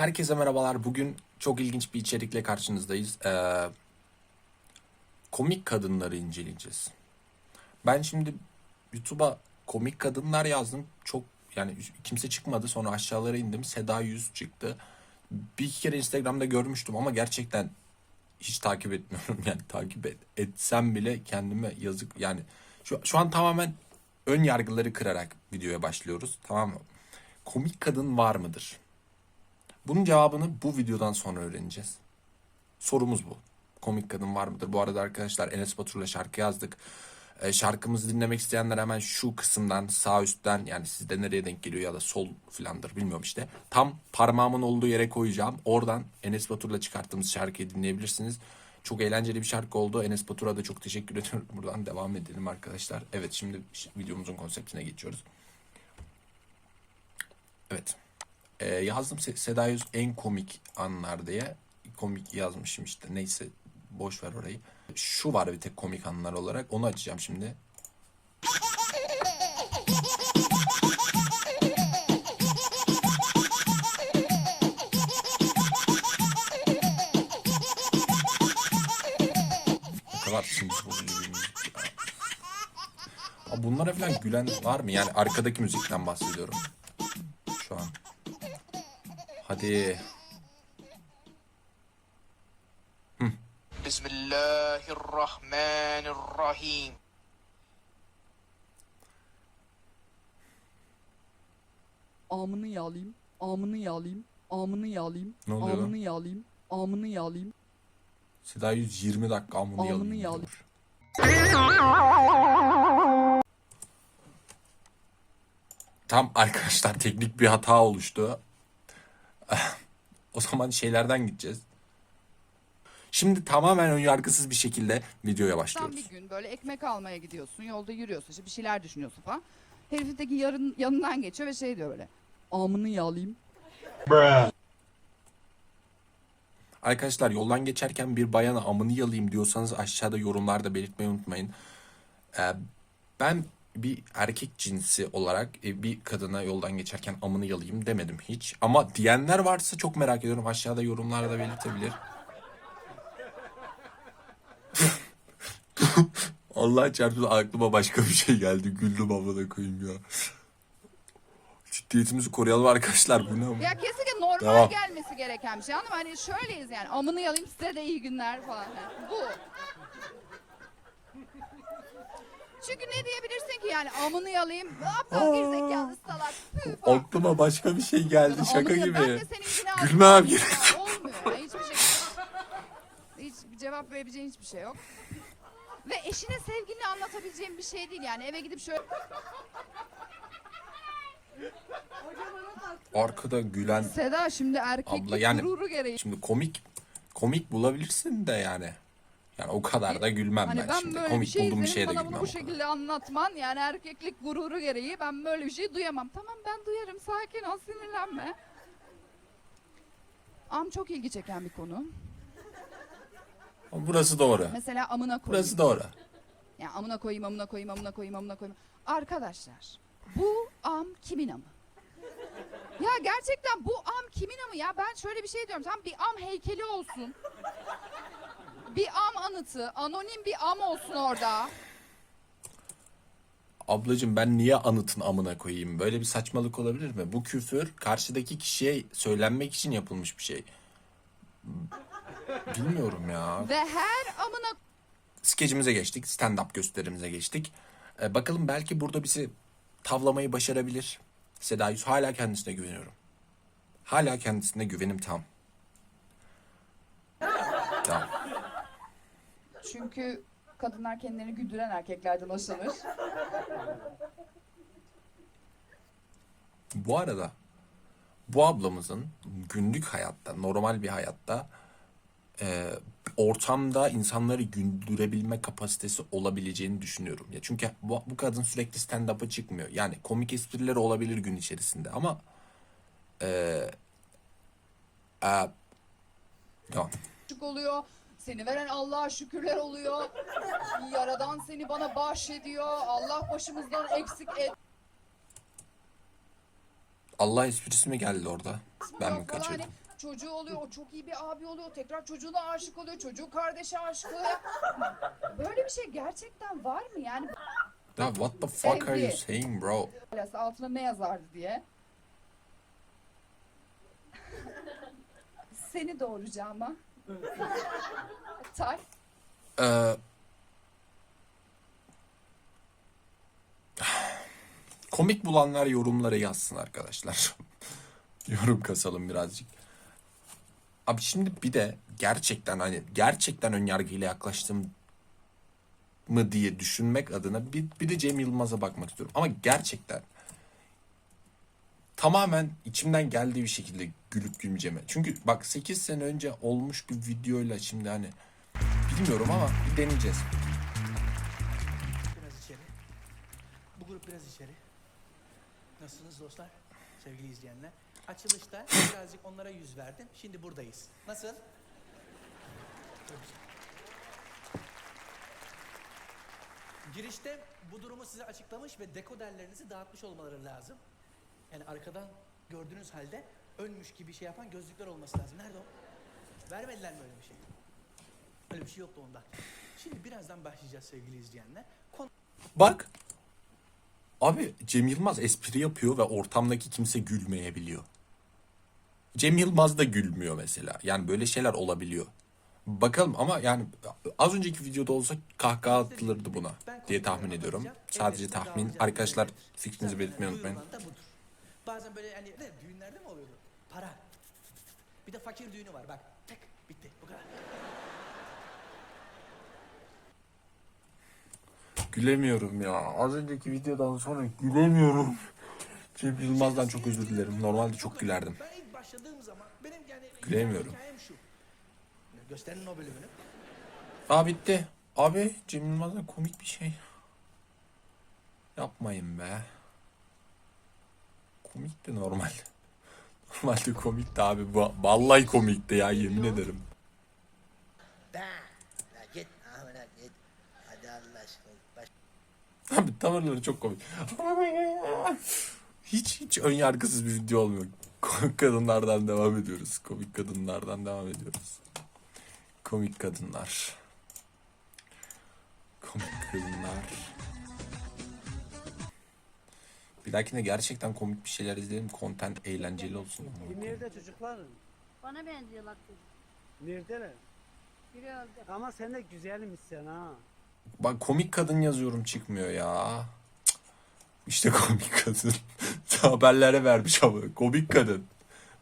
Herkese merhabalar. Bugün çok ilginç bir içerikle karşınızdayız. Ee, komik kadınları inceleyeceğiz. Ben şimdi YouTube'a komik kadınlar yazdım. Çok yani kimse çıkmadı. Sonra aşağılara indim. Seda Yüz çıktı. Bir iki kere Instagram'da görmüştüm ama gerçekten hiç takip etmiyorum. Yani takip et, etsem bile kendime yazık. Yani şu, şu an tamamen ön yargıları kırarak videoya başlıyoruz. Tamam mı? Komik kadın var mıdır? Bunun cevabını bu videodan sonra öğreneceğiz. Sorumuz bu. Komik kadın var mıdır? Bu arada arkadaşlar Enes Batur'la şarkı yazdık. Ee, şarkımızı dinlemek isteyenler hemen şu kısımdan sağ üstten yani sizde nereye denk geliyor ya da sol filandır bilmiyorum işte. Tam parmağımın olduğu yere koyacağım. Oradan Enes Batur'la çıkarttığımız şarkıyı dinleyebilirsiniz. Çok eğlenceli bir şarkı oldu. Enes Batur'a da çok teşekkür ediyorum. Buradan devam edelim arkadaşlar. Evet şimdi videomuzun konseptine geçiyoruz. Evet. Ee, yazdım Se- Seda Yüz en komik anlar diye. Komik yazmışım işte. Neyse boş ver orayı. Şu var bir tek komik anlar olarak. Onu açacağım şimdi. Kadar sinir bozucu Bunlara falan gülen var mı? Yani arkadaki müzikten bahsediyorum. Hadi. Bismillahirrahmanirrahim. Amını yağlayayım, amını yağlayayım, amını yağlayayım, ne oluyor amını lan? yağlayayım, amını yağlayayım. Seda 120 dakika amını, amını yağlayayım. Tam arkadaşlar teknik bir hata oluştu. o zaman şeylerden gideceğiz. Şimdi tamamen önyargısız bir şekilde videoya başlıyoruz. bir gün böyle ekmek almaya gidiyorsun, yolda yürüyorsun, işte bir şeyler düşünüyorsun falan. Herifteki yarın yanından geçiyor ve şey diyor böyle. Amını yağlayayım. Arkadaşlar yoldan geçerken bir bayana amını yalayayım diyorsanız aşağıda yorumlarda belirtmeyi unutmayın. Ee, ben bir erkek cinsi olarak e, bir kadına yoldan geçerken amını yalayayım demedim hiç. Ama diyenler varsa çok merak ediyorum. Aşağıda yorumlarda belirtebilir. Allah çarpsın aklıma başka bir şey geldi. Güldüm amına koyayım ya. Ciddiyetimizi koruyalım arkadaşlar. Bu ne ama? Ya kesinlikle normal Devam. gelmesi gereken bir şey anladın mı? Hani şöyleyiz yani amını yalayayım size de iyi günler falan. Yani bu. Çünkü ne diyebilirsin ki yani amını yalayayım. Aptal gerizekalı salak. Püh falan. Aklıma başka bir şey geldi. Şaka Amını- gibi. De seninkini aldım. Gülmem gerek. Olmuyor. Hiçbir şey Hiç cevap verebileceğin hiçbir şey yok. Ve eşine sevgilini anlatabileceğin bir şey değil yani eve gidip şöyle Arkada gülen Seda şimdi erkeklik Abla yani- gururu gereği şimdi komik komik bulabilirsin de yani. Yani o kadar da gülmem hani ben, ben, şimdi. böyle Komik bir şey bulduğum bir izledim şeye de bana gülmem. bunu bu o kadar. şekilde anlatman yani erkeklik gururu gereği ben böyle bir şey duyamam. Tamam ben duyarım sakin ol sinirlenme. Am çok ilgi çeken bir konu. Burası doğru. Mesela amına koyayım. Burası doğru. Ya amına koyayım, amına koyayım, amına koyayım, amına koyayım. Arkadaşlar, bu am kimin amı? Ya gerçekten bu am kimin amı ya? Ben şöyle bir şey diyorum. Tam bir am heykeli olsun. Bir am anıtı, anonim bir am olsun orada. Ablacığım ben niye anıtın amına koyayım? Böyle bir saçmalık olabilir mi? Bu küfür karşıdaki kişiye söylenmek için yapılmış bir şey. Bilmiyorum ya. Ve her amına skecimize geçtik. Stand-up gösterimize geçtik. Ee, bakalım belki burada bizi tavlamayı başarabilir. Seda Yüz hala kendisine güveniyorum. Hala kendisine güvenim tam. Tamam. Çünkü kadınlar kendilerini güldüren erkeklerden hoşlanır. Bu arada bu ablamızın günlük hayatta, normal bir hayatta e, ortamda insanları güldürebilme kapasitesi olabileceğini düşünüyorum. Ya çünkü bu, bu kadın sürekli stand-up'a çıkmıyor. Yani komik esprileri olabilir gün içerisinde ama e, e, tamam. Oluyor. Seni veren Allah'a şükürler oluyor. Yaradan seni bana bahşediyor. Allah başımızdan eksik et. Allah esprisi mi geldi orada? Ben mi kaçırdım? Hani çocuğu oluyor. O çok iyi bir abi oluyor. Tekrar çocuğuna aşık oluyor. Çocuğu kardeşe aşık oluyor. Böyle bir şey gerçekten var mı? Yani Ya what the fuck are you Sevgi. saying bro? Altına ne yazardı diye. Seni doğuracağıma. Tay. Ee, komik bulanlar yorumlara yazsın arkadaşlar. Yorum kasalım birazcık. Abi şimdi bir de gerçekten hani gerçekten önyargıyla yaklaştım mı diye düşünmek adına bir, bir de Cem Yılmaz'a bakmak istiyorum. Ama gerçekten tamamen içimden geldiği bir şekilde gülüp gülmeyeceğime. Çünkü bak 8 sene önce olmuş bir videoyla şimdi hani bilmiyorum ama bir deneyeceğiz. Biraz içeri. Bu grup biraz içeri. Nasılsınız dostlar? Sevgili izleyenler. Açılışta birazcık onlara yüz verdim. Şimdi buradayız. Nasıl? Girişte bu durumu size açıklamış ve dekoderlerinizi dağıtmış olmaları lazım. Yani arkadan gördüğünüz halde önmüş gibi şey yapan gözlükler olması lazım. Nerede o? Vermediler mi öyle bir şey? Öyle bir şey yoktu onda. Şimdi birazdan başlayacağız sevgili izleyenler. Konu Bak. Abi Cem Yılmaz espri yapıyor ve ortamdaki kimse gülmeyebiliyor. Cem Yılmaz da gülmüyor mesela. Yani böyle şeyler olabiliyor. Bakalım ama yani az önceki videoda olsa kahkaha atılırdı buna diye tahmin ediyorum. Sadece tahmin. Arkadaşlar fikrinizi belirtmeyi unutmayın. Bazen böyle hani ne düğünlerde mi oluyordu? Para. Bir de fakir düğünü var bak. Tek bitti bu kadar. Gülemiyorum ya. Az önceki videodan sonra gülemiyorum. Cem Yılmaz'dan çok özür dilerim. Normalde çok gülerdim. Ben ilk başladığım zaman benim yani Gülemiyorum. hikayem şu. Gösterinin o bölümünü. Aa bitti. Abi Cem Yılmaz'dan komik bir şey. Yapmayın be. Komikti normal. Normalde komikti abi. Va- Vallahi komikti ya yemin ederim. Abi tavırları çok komik. Hiç hiç ön yargısız bir video olmuyor. Komik kadınlardan devam ediyoruz. Komik kadınlardan devam ediyoruz. Komik kadınlar. Komik kadınlar. Bir dahakine gerçekten komik bir şeyler izleyelim. Content eğlenceli olsun. Nerede çocuklar? Bana benziyorlar kız. Neredeler? Biri öldü. Ama sen de güzelmişsin ha. Bak komik kadın yazıyorum çıkmıyor ya. Cık. İşte komik kadın. Haberlere vermiş ama komik kadın.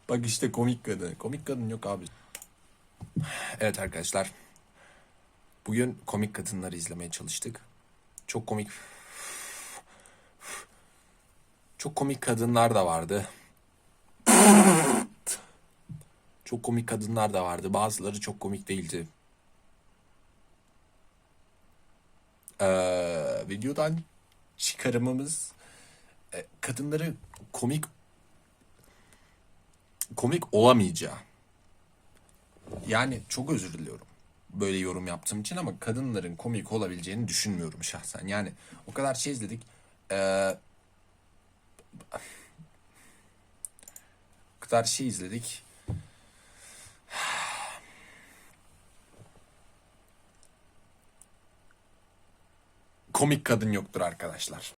Bak işte komik kadın. Komik kadın yok abi. Evet arkadaşlar. Bugün komik kadınları izlemeye çalıştık. Çok komik. Çok komik kadınlar da vardı. Çok komik kadınlar da vardı. Bazıları çok komik değildi. Ee, videodan çıkarımımız e, kadınları komik komik olamayacağı. Yani çok özür diliyorum böyle yorum yaptığım için ama kadınların komik olabileceğini düşünmüyorum şahsen. Yani o kadar şey izledik. Ee, kadar şey izledik. Komik kadın yoktur arkadaşlar.